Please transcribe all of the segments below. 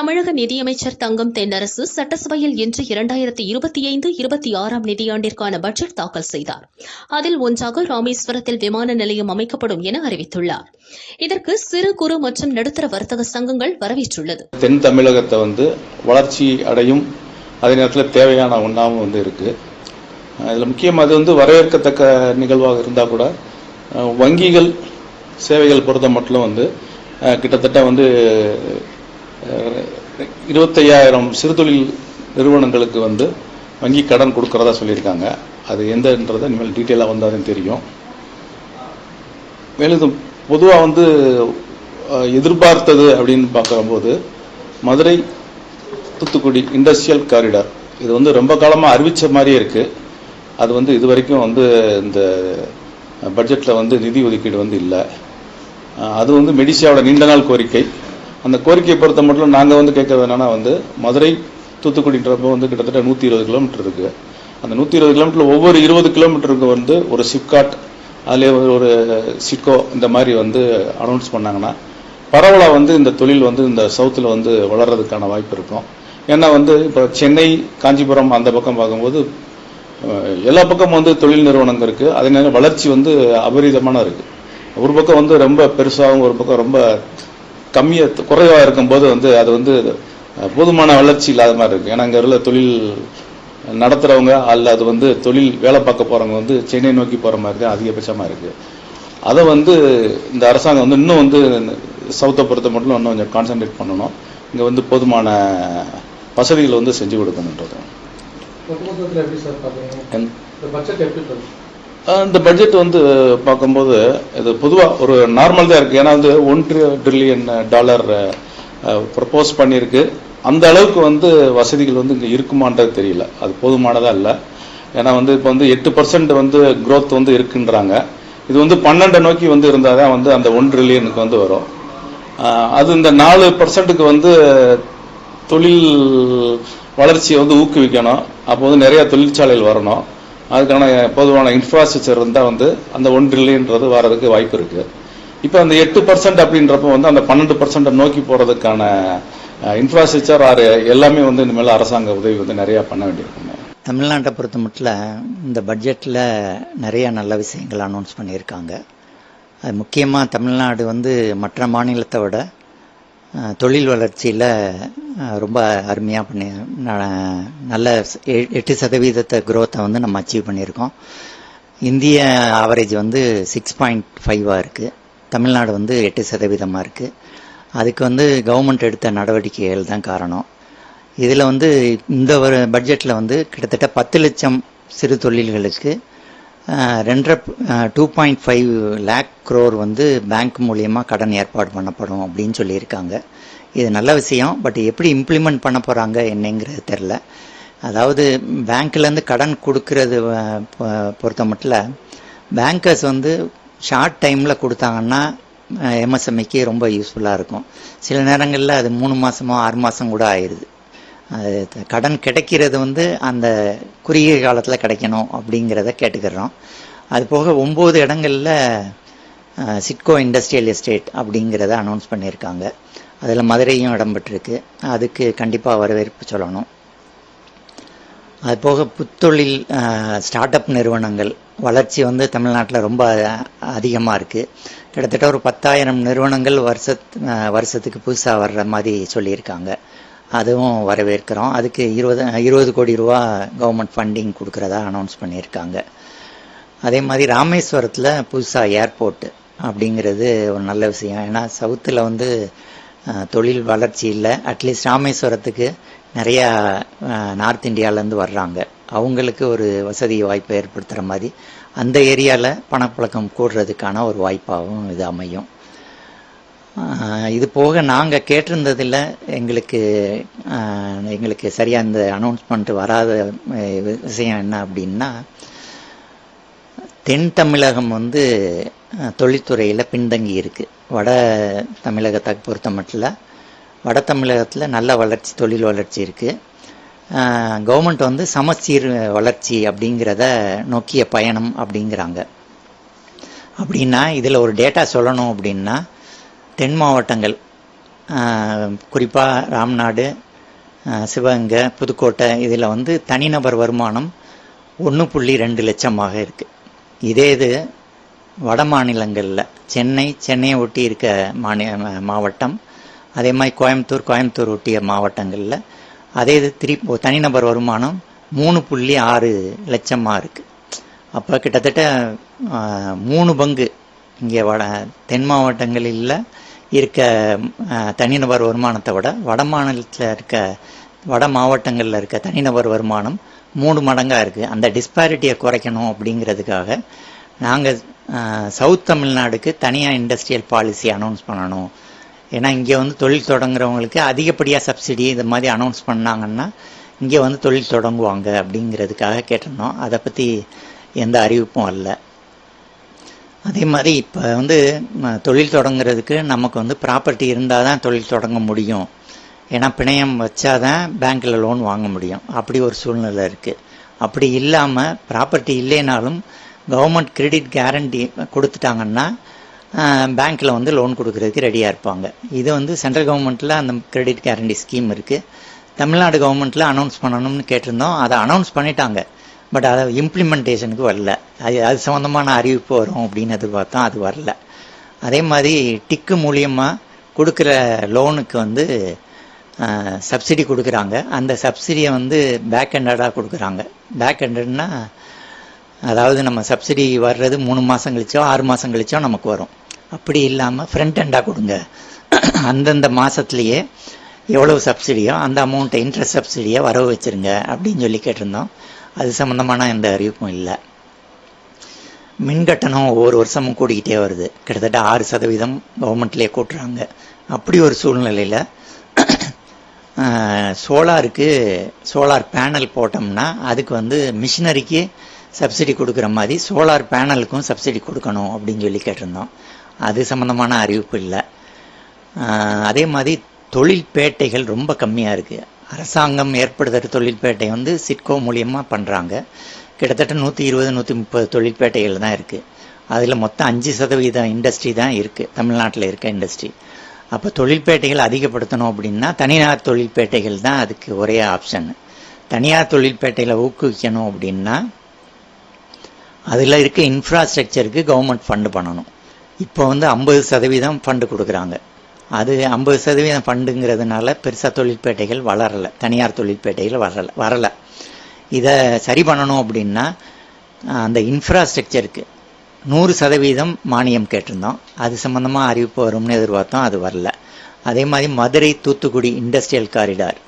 தமிழக நிதியமைச்சர் தங்கம் தென்னரசு சட்டசபையில் இன்று இரண்டாயிரத்தி இருபத்தி ஐந்து இருபத்தி ஆறாம் நிதியாண்டிற்கான பட்ஜெட் தாக்கல் செய்தார். அதில் ஒன்றாக ராமேஸ்வரத்தில் விமான நிலையம் அமைக்கப்படும் என அறிவித்துள்ளார். இதற்கு சிறு குறு மற்றும் நடுத்தர வர்த்தக சங்கங்கள் வரவேற்றுள்ளது. தென் தமிழகத்தை வந்து வளர்ச்சி அடையும் அதே நேரத்தில் தேவையான ஒன்றாகவும் வந்து இருக்கு. இதில் முக்கியம் அது வந்து வரவேற்கத்தக்க நிகழ்வாக இருந்தால் கூட அஹ், வங்கிகள் சேவைகள் பொறுத்த மட்டும் வந்து கிட்டத்தட்ட வந்து இருபத்தையாயிரம் சிறுதொழில் நிறுவனங்களுக்கு வந்து வங்கி கடன் கொடுக்கறதா சொல்லியிருக்காங்க. அது எந்தன்றதை இனிமேல் டீட்டெயிலாக வந்தாலும் தெரியும். மேலும் பொதுவாக வந்து எதிர்பார்த்தது அப்படின்னு பார்க்கும்போது மதுரை தூத்துக்குடி இண்டஸ்ட்ரியல் காரிடார். இது வந்து ரொம்ப காலமாக அறிவித்த மாதிரியே இருக்குது அது வந்து இது வரைக்கும் வந்து இந்த பட்ஜெட்டில் வந்து நிதி ஒதுக்கீடு வந்து இல்லை. அது வந்து மெடிசியாவோட நீண்ட நாள் கோரிக்கை. அந்த கோரிக்கையை பொறுத்த மட்டும் நாங்கள் வந்து கேட்கறது என்னன்னா வந்து மதுரை தூத்துக்குடின்றப்போ வந்து கிட்டத்தட்ட நூற்றி இருபது கிலோமீட்டர் இருக்கு. அந்த நூற்றி இருபது கிலோமீட்டர் ஒவ்வொரு இருபது கிலோமீட்டருக்கு வந்து ஒரு சிப்காட் அதிலே ஒரு சிட்கோ இந்த மாதிரி வந்து அனௌன்ஸ் பண்ணாங்கன்னா பரவலாக வந்து இந்த தொழில் வந்து இந்த சவுத்தில் வந்து வளர்றதுக்கான வாய்ப்பு இருக்கும். ஏன்னா வந்து இப்போ சென்னை காஞ்சிபுரம் அந்த பக்கம் பார்க்கும்போது எல்லா பக்கமும் வந்து தொழில் நிறுவனங்கள் இருக்குது அதே நேரம் வளர்ச்சி வந்து அபரிதமான இருக்குது ஒரு பக்கம் வந்து ரொம்ப பெருசாகவும் ஒரு பக்கம் ரொம்ப கம்மியா குறைவாக இருக்கும்போது வந்து அது வந்து போதுமான வளர்ச்சி இல்லாத மாதிரி இருக்கு. ஏன்னா இங்க உள்ள தொழில் நடத்துறவங்க அல்ல அது வந்து தொழில் வேலை பார்க்க போறவங்க வந்து சென்னை நோக்கி போற மாதிரி தான் அதிகபட்சமா இருக்கு. அதை வந்து இந்த அரசாங்கம் வந்து இன்னும் வந்து சவுத்தை பொறுத்த மட்டும் இன்னும் கொஞ்சம் கான்சென்ட்ரேட் பண்ணணும். இங்க வந்து போதுமான வசதிகள் வந்து செஞ்சு கொடுக்கணுன்றது இந்த பட்ஜெட் வந்து பார்க்கும்போது இது பொதுவாக ஒரு நார்மல் தான் இருக்குது ஏன்னா வந்து ஒன்று ட்ரில்லியன் டாலர் ப்ரப்போஸ் பண்ணியிருக்கு. அந்த அளவுக்கு வந்து வசதிகள் வந்து இங்கே இருக்குமான்றது தெரியல. அது போதுமானதாக இல்லை. ஏன்னா வந்து இப்போ வந்து எட்டு பர்சன்ட் வந்து க்ரோத் வந்து இருக்குன்றாங்க. இது வந்து பன்னெண்டை நோக்கி வந்து இருந்தால் தான் வந்து அந்த ஒன் ட்ரில்லியனுக்கு வந்து வரும். அது இந்த நாலு பர்சன்ட்டுக்கு வந்து தொழில் வளர்ச்சியை வந்து ஊக்குவிக்கணும். அப்போ வந்து நிறையா தொழிற்சாலைகள் வரணும். அதுக்கான பொதுவான இன்ஃப்ராஸ்ட்ரக்சர் இருந்தால் வந்து அந்த ஒன் ட்ரில்லியன்றது வர்றதுக்கு வாய்ப்பு இருக்குது இப்போ அந்த எட்டு பர்சன்ட் அப்படின்றப்போ வந்து அந்த பன்னெண்டு பர்சன்ட்டை நோக்கி போகிறதுக்கான இன்ஃப்ராஸ்ட்ரக்சர் ஆறு எல்லாமே வந்து இனிமேல் அரசாங்க உதவி வந்து நிறையா பண்ண வேண்டியிருக்குங்க. தமிழ்நாட்டை பொறுத்த மட்டும் இந்த பட்ஜெட்டில் நிறைய நல்ல விஷயங்கள் அனௌன்ஸ் பண்ணியிருக்காங்க. அது முக்கியமாக தமிழ்நாடு வந்து மற்ற மாநிலத்தை விட தொழில் வளர்ச்சியில் ரொம்ப அருமையாக பண்ணி ந- நல்ல எ- எட்டு சதவீதத்தை குரோத்தை வந்து நம்ம அச்சீவ் பண்ணியிருக்கோம். இந்திய ஆவரேஜ் வந்து சிக்ஸ் பாயிண்ட் ஃபைவாக இருக்குது தமிழ்நாடு வந்து எட்டு சதவீதமாக இருக்குது அதுக்கு வந்து கவர்மெண்ட் எடுத்த நடவடிக்கைகள் தான் காரணம். இதில் வந்து இந்த ஒரு பட்ஜெட்டில் வந்து கிட்டத்தட்ட பத்து லட்சம் சிறு தொழில்களுக்கு ரெண்டரை two point five lakh crore வந்து பேங்க் மூலியமாக கடன் ஏற்பாடு பண்ணப்படும் அப்படின்னு சொல்லியிருக்காங்க. இது நல்ல விஷயம் பட் எப்படி இம்ப்ளிமெண்ட் பண்ண போகிறாங்க என்னங்கிறது தெரில அதாவது பேங்க்லேருந்து கடன் கொடுக்கறது பொ- பொறுத்த மட்டும் பேங்கர்ஸ் வந்து ஷார்ட் டைமில் கொடுத்தாங்கன்னா எம்எஸ்எம்இக்கு ரொம்ப யூஸ்ஃபுல்லாக இருக்கும். சில நேரங்களில் அது மூணு மாதமோ ஆறு மாதம் கூட ஆயிடுது. அது கடன் கிடைக்கிறது வந்து அந்த குறுகிய காலத்தில் கிடைக்கணும் அப்படிங்கிறத கேட்டுக்கிறோம். அது போக ஒம்பது இடங்களில் சிட்கோ இண்டஸ்ட்ரியல் எஸ்டேட் அப்படிங்கிறத அனௌன்ஸ் பண்ணியிருக்காங்க. அதில் மதுரையும் இடம்பெற்றிருக்கு அதுக்கு கண்டிப்பாக வரவேற்பு சொல்லணும். அது போக புத்தொழில் ஸ்டார்ட் அப் நிறுவனங்கள். வளர்ச்சி வந்து தமிழ்நாட்டில் ரொம்ப அதிகமாக இருக்குது கிட்டத்தட்ட ஒரு பத்தாயிரம் நிறுவனங்கள் வருஷத் வருஷத்துக்கு புதுசாக வர்ற மாதிரி சொல்லியிருக்காங்க. அதுவும் வரவேற்கிறோம். அதுக்கு இருபது இருபது கோடி ரூபா கவர்மெண்ட் ஃபண்டிங் கொடுக்குறதா அனௌன்ஸ் பண்ணியிருக்காங்க. அதே மாதிரி ராமேஸ்வரத்தில் புதுசாக ஏர்போர்ட் அப்படிங்கிறது ஒரு நல்ல விஷயம். ஏன்னா சவுத்தில் வந்து தொழில் வளர்ச்சி இல்லை. அட்லீஸ்ட் ராமேஸ்வரத்துக்கு நிறையா நார்த் இந்தியாவிலேருந்து வர்றாங்க. அவங்களுக்கு ஒரு வசதி வாய்ப்பை ஏற்படுத்துகிற மாதிரி அந்த ஏரியாவில் பணப்பழக்கம் கூடுறதுக்கான ஒரு வாய்ப்பாகவும் இது அமையும். இது போக நாங்கள் கேட்டிருந்ததில் எங்களுக்கு எங்களுக்கு சரியாக இந்த அனௌன்ஸ்மெண்ட் வராத விஷயம் என்ன அப்படின்னா தென் தமிழகம் வந்து தொழில்துறையில் பின்தங்கி இருக்குது வட தமிழகத்தை பொறுத்த மட்டும் வட தமிழகத்தில் நல்ல வளர்ச்சி தொழில் வளர்ச்சி இருக்குது கவர்மெண்ட் வந்து சமச்சீர் வளர்ச்சி அப்படிங்கிறத நோக்கிய பயணம் அப்படிங்கிறாங்க. அப்படின்னா இதில் ஒரு டேட்டா சொல்லணும் அப்படின்னா தென் மாவட்டங்கள் குறிப்பாக ராம்நாடு சிவகங்கை புதுக்கோட்டை இதில் வந்து தனிநபர் வருமானம் ஒன்று புள்ளி ரெண்டு லட்சமாக இருக்குது இதே இது வட மாநிலங்களில். சென்னை சென்னையை ஒட்டி இருக்க மாநில மாவட்டம். அதே மாதிரி கோயம்புத்தூர் கோயம்புத்தூர் ஒட்டிய மாவட்டங்களில். அதே இது திரி தனிநபர் வருமானம் மூணு புள்ளி ஆறு லட்சமாக இருக்குது அப்போ கிட்டத்தட்ட மூணு பங்கு இங்கே வட தென் மாவட்டங்களில் இருக்க தனிநபர் வருமானத்தை விட வட மாநிலத்தில் இருக்க வட மாவட்டங்களில் இருக்க தனிநபர் வருமானம் மூணு மடங்காக இருக்குது அந்த டிஸ்பாரிட்டியை குறைக்கணும் அப்படிங்கிறதுக்காக நாங்கள் சவுத் தமிழ்நாடுக்கு தனியாக இண்டஸ்ட்ரியல் பாலிசி அனௌன்ஸ் பண்ணணும். ஏன்னா இங்கே வந்து தொழில் தொடங்குறவங்களுக்கு அதிகப்படியாக சப்சிடி இது மாதிரி அனௌன்ஸ் பண்ணாங்கன்னா இங்கே வந்து தொழில் தொடங்குவாங்க அப்படிங்கிறதுக்காக கேட்டிருந்தோம். அதை பற்றி எந்த அறிவிப்பும் அல்ல. அதே மாதிரி இப்போ வந்து தொழில் தொடங்குறதுக்கு நமக்கு வந்து ப்ராப்பர்ட்டி இருந்தால் தான் தொழில் தொடங்க முடியும். ஏன்னா பிணையம் வச்சாதான் பேங்க்கில் லோன் வாங்க முடியும். அப்படி ஒரு சூழ்நிலை இருக்குது அப்படி இல்லாமல் ப்ராப்பர்ட்டி இல்லைனாலும் கவர்மெண்ட் கிரெடிட் கேரண்டி கொடுத்துட்டாங்கன்னா பேங்க்கில் வந்து லோன் கொடுக்கறதுக்கு ரெடியாக இருப்பாங்க. இது வந்து சென்ட்ரல் கவர்மெண்ட்டில் அந்த கிரெடிட் கேரண்டி ஸ்கீம் இருக்குது தமிழ்நாடு கவர்மெண்ட்டில் அனௌன்ஸ் பண்ணணும்னு கேட்டிருந்தோம். அதை அனௌன்ஸ் பண்ணிட்டாங்க. பட் அதை இம்ப்ளிமெண்டேஷனுக்கு வரல. அது அது சம்மந்தமான அறிவிப்பு வரும் அப்படின்னு எதிர்பார்த்தோம் அது வரல. அதே மாதிரி டிக்கு மூலியமாக கொடுக்குற லோனுக்கு வந்து சப்சிடி கொடுக்குறாங்க. அந்த சப்சிடியை வந்து பேக் ஹெண்டடாக கொடுக்குறாங்க. பேக் ஹெண்டட்னா அதாவது நம்ம சப்சிடி வர்றது மூணு மாதம் கழிச்சோ ஆறு மாதம் கழிச்சோ நமக்கு வரும். அப்படி இல்லாமல் ஃப்ரண்ட் ஹெண்டாக கொடுங்க. அந்தந்த மாதத்துலேயே எவ்வளவு சப்சிடியோ அந்த அமௌண்ட்டை இன்ட்ரெஸ்ட் சப்சிடியை வரவு வச்சுருங்க அப்படின்னு சொல்லி கேட்டிருந்தோம். அது சம்மந்தமான எந்த அறிவிப்பும் இல்லை. மின் கட்டணம் ஒவ்வொரு வருஷமும் கூடிக்கிட்டே வருது. கிட்டத்தட்ட ஆறு சதவீதம் கவர்மெண்ட்லேயே கூட்டுறாங்க. அப்படி ஒரு சூழ்நிலையில் சோலாருக்கு சோலார் பேனல் போட்டோம்னா அதுக்கு வந்து மிஷினரிக்கு சப்சிடி கொடுக்குற மாதிரி சோலார் பேனலுக்கும் சப்சிடி கொடுக்கணும் அப்படின்னு சொல்லி கேட்டிருந்தோம். அது சம்மந்தமான அறிவிப்பு இல்லை. அதே மாதிரி தொழில்பேட்டைகள் ரொம்ப கம்மியாக இருக்குது அரசாங்கம் ஏற்படுத்துகிற தொழில்பேட்டை வந்து சிட்கோ மூலியமாக பண்ணுறாங்க கிட்டத்தட்ட நூற்றி இருபது நூற்றி முப்பது தொழில்பேட்டைகள் தான் இருக்குது அதில் மொத்தம் அஞ்சு சதவீதம் இண்டஸ்ட்ரி தான் இருக்குது தமிழ்நாட்டில் இருக்க இண்டஸ்ட்ரி அப்போ தொழில்பேட்டைகள் அதிகப்படுத்தணும் அப்படின்னா தனியார் தொழில்பேட்டைகள் தான் அதுக்கு ஒரே ஆப்ஷன் தனியார் தொழில்பேட்டையில் ஊக்குவிக்கணும் அப்படின்னா அதில் இருக்க இன்ஃப்ராஸ்ட்ரக்சருக்கு கவர்மெண்ட் ஃபண்டு பண்ணணும். இப்போ வந்து ஐம்பது சதவீதம் ஃபண்டு கொடுக்குறாங்க. அது ஐம்பது சதவீதம் ஃபண்டுங்கிறதுனால பெருசாக தொழில்பேட்டைகள் வளரலை. தனியார் தொழிற்பேட்டைகள் வரலை வரலை. இதை சரி பண்ணணும் அப்படின்னா அந்த இன்ஃப்ராஸ்ட்ரக்சருக்கு நூறு சதவீதம் மானியம் கேட்டிருந்தோம். அது சம்மந்தமாக அறிவிப்பு வரும்னு எதிர்பார்த்தோம் அது வரல. அதே மாதிரி மதுரை தூத்துக்குடி இண்டஸ்ட்ரியல் காரிடார்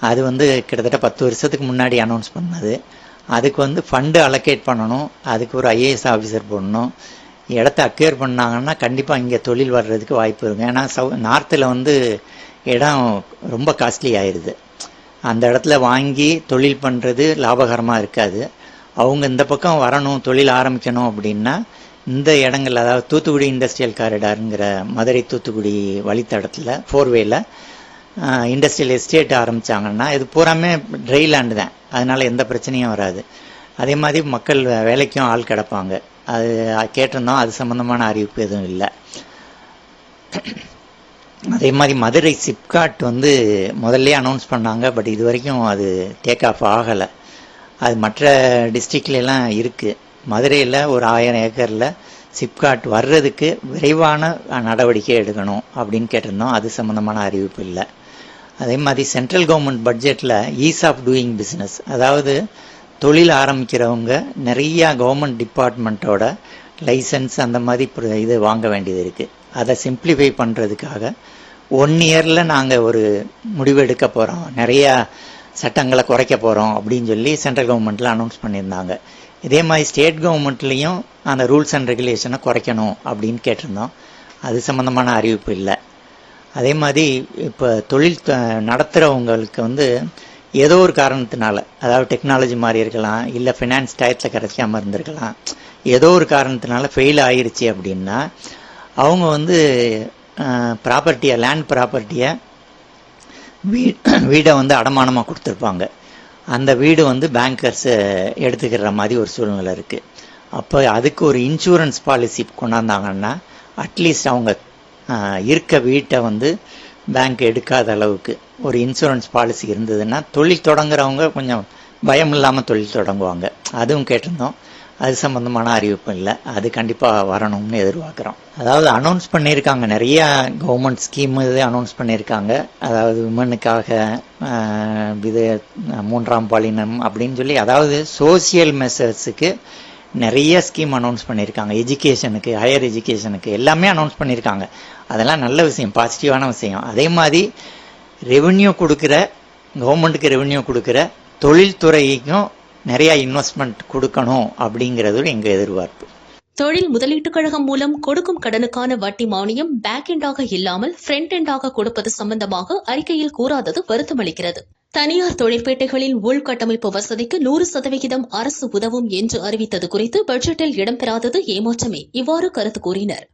அது வந்து கிட்டத்தட்ட பத்து வருஷத்துக்கு முன்னாடி அனௌன்ஸ் பண்ணது. அதுக்கு வந்து ஃபண்டு அலோகேட் பண்ணணும். அதுக்கு ஒரு ஐஏஎஸ் ஆஃபீஸர் போடணும். இடத்த அக்வேர் பண்ணாங்கன்னா கண்டிப்பாக இங்கே தொழில் வர்றதுக்கு வாய்ப்பு இருக்கும். ஏன்னா சவு நார்த்தில் வந்து இடம் ரொம்ப காஸ்ட்லி ஆயிடுது அந்த இடத்துல வாங்கி தொழில் பண்ணுறது லாபகரமாக இருக்காது. அவங்க இந்த பக்கம் வரணும் தொழில் ஆரம்பிக்கணும் அப்படின்னா இந்த இடங்கள் அதாவது தூத்துக்குடி இண்டஸ்ட்ரியல் காரிடாருங்கிற மதுரை தூத்துக்குடி வழித்தடத்தில் ஃபோர்வேல இண்டஸ்ட்ரியல் எஸ்டேட் ஆரம்பிச்சாங்கன்னா இது பூராமே ட்ரை லேண்டு தான். அதனால் எந்த பிரச்சனையும் வராது. அதே மாதிரி மக்கள் வேலைக்கும் ஆள் கிடப்பாங்க. அது கேட்டிருந்தோம் அது சம்மந்தமான அறிவிப்பு எதுவும் இல்லை. அதே மாதிரி மதுரை சிப்காட் வந்து முதல்ல அனௌன்ஸ் பண்ணாங்க பட் இது வரைக்கும் அது டேக் ஆஃப் ஆகலை. அது மற்ற டிஸ்ட்ரிக்ட்லாம் இருக்குது மதுரையில் ஒரு ஆயிரம் ஏக்கரில் சிப்காட் வர்றதுக்கு விரைவான நடவடிக்கை எடுக்கணும் அப்படின்னு கேட்டிருந்தோம். அது சம்மந்தமான அறிவிப்பு இல்லை. அதே மாதிரி சென்ட்ரல் கவர்மெண்ட் பட்ஜெட்டில் ஈஸ் ஆஃப் டூயிங் பிஸ்னஸ் அதாவது தொழில் ஆரம்பிக்கிறவங்க நிறையா கவர்மெண்ட் டிபார்ட்மெண்ட்டோட லைசன்ஸ் அந்த மாதிரி இது வாங்க வேண்டியது இருக்குது அதை சிம்பிளிஃபை பண்ணுறதுக்காக ஒன் இயரில் நாங்கள் ஒரு முடிவு எடுக்க போகிறோம் நிறையா சட்டங்களை குறைக்க போகிறோம் அப்படின்னு சொல்லி சென்ட்ரல் கவர்மெண்ட்டில் அனௌன்ஸ் பண்ணியிருந்தாங்க. இதே மாதிரி ஸ்டேட் கவர்மெண்ட்லேயும் அந்த ரூல்ஸ் அண்ட் ரெகுலேஷனை குறைக்கணும் அப்படின்னு கேட்டிருந்தோம். அது சம்மந்தமான அறிவிப்பு இல்லை. அதே மாதிரி இப்போ தொழில் நடத்துகிறவங்களுக்கு வந்து ஏதோ ஒரு காரணத்தினால அதாவது டெக்னாலஜி மாறி இருக்கலாம் இல்லை ஃபினான்ஸ் டயத்தில் கிடைக்காமல் இருந்திருக்கலாம் ஏதோ ஒரு காரணத்தினால ஃபெயில் ஆயிடுச்சு அப்படின்னா அவங்க வந்து ப்ராப்பர்ட்டியை லேண்ட் ப்ராப்பர்ட்டியை வீ வீடை வந்து அடமானமாக கொடுத்துருப்பாங்க. அந்த வீடு வந்து பேங்கர்ஸ் எடுத்துக்கிற மாதிரி ஒரு சூழ்நிலை இருக்குது அப்போ அதுக்கு ஒரு இன்சூரன்ஸ் பாலிசி கொண்டாந்தாங்கன்னா அட்லீஸ்ட் அவங்க இருக்க வீட்டை வந்து பேங்க் எடுக்காத அளவுக்கு ஒரு இன்சூரன்ஸ் பாலிசி இருந்ததுன்னா தொழில் தொடங்குறவங்க கொஞ்சம் பயம் இல்லாமல் தொழில் தொடங்குவாங்க. அதுவும் கேட்டிருந்தோம். அது சம்மந்தமான அறிவிப்பு இல்லை. அது கண்டிப்பாக வரணும்னு எதிர்பார்க்குறோம். அதாவது அனௌன்ஸ் பண்ணியிருக்காங்க. நிறைய கவர்மெண்ட் ஸ்கீம் இது அனௌன்ஸ் பண்ணியிருக்காங்க. அதாவது விமனுக்காக இது மூன்றாம் பாலினம் அப்படின்னு சொல்லி அதாவது சோசியல் மெசர்ஸுக்கு நிறைய ஸ்கீம் அனௌன்ஸ் பண்ணியிருக்காங்க. எஜுகேஷனுக்கு ஹையர் எஜுகேஷனுக்கு எல்லாமே அனௌன்ஸ் பண்ணியிருக்காங்க. அதெல்லாம் நல்ல விஷயம் பாசிட்டிவான விஷயம். அதே மாதிரி ரெவென்யூ கொடுக்குற கவர்மெண்ட்டுக்கு ரெவென்யூ கொடுக்குற தொழில்துறைக்கும் நிறைய இன்வெஸ்ட்மெண்ட் கொடுக்கணும் அப்படிங்கிறது எங்கள் எதிர்பார்ப்பு. தொழில் முதலீட்டுக் கழகம் மூலம் கொடுக்கும் கடனுக்கான வட்டி மானியம் பேக் எண்டாக இல்லாமல் ஃப்ரண்ட் எண்டாக கொடுப்பது சம்பந்தமாக அறிக்கையில் கூறாதது வருத்தமளிக்கிறது. தனியார் தொழிற்பேட்டைகளில் உள்கட்டமைப்பு வசதிக்கு நூறு சதவிகிதம் அரசு உதவும் என்று அறிவித்தது குறித்து பட்ஜெட்டில் இடம்பெறாதது ஏமாற்றமே இவ்வாறு கருத்து கூறினர்.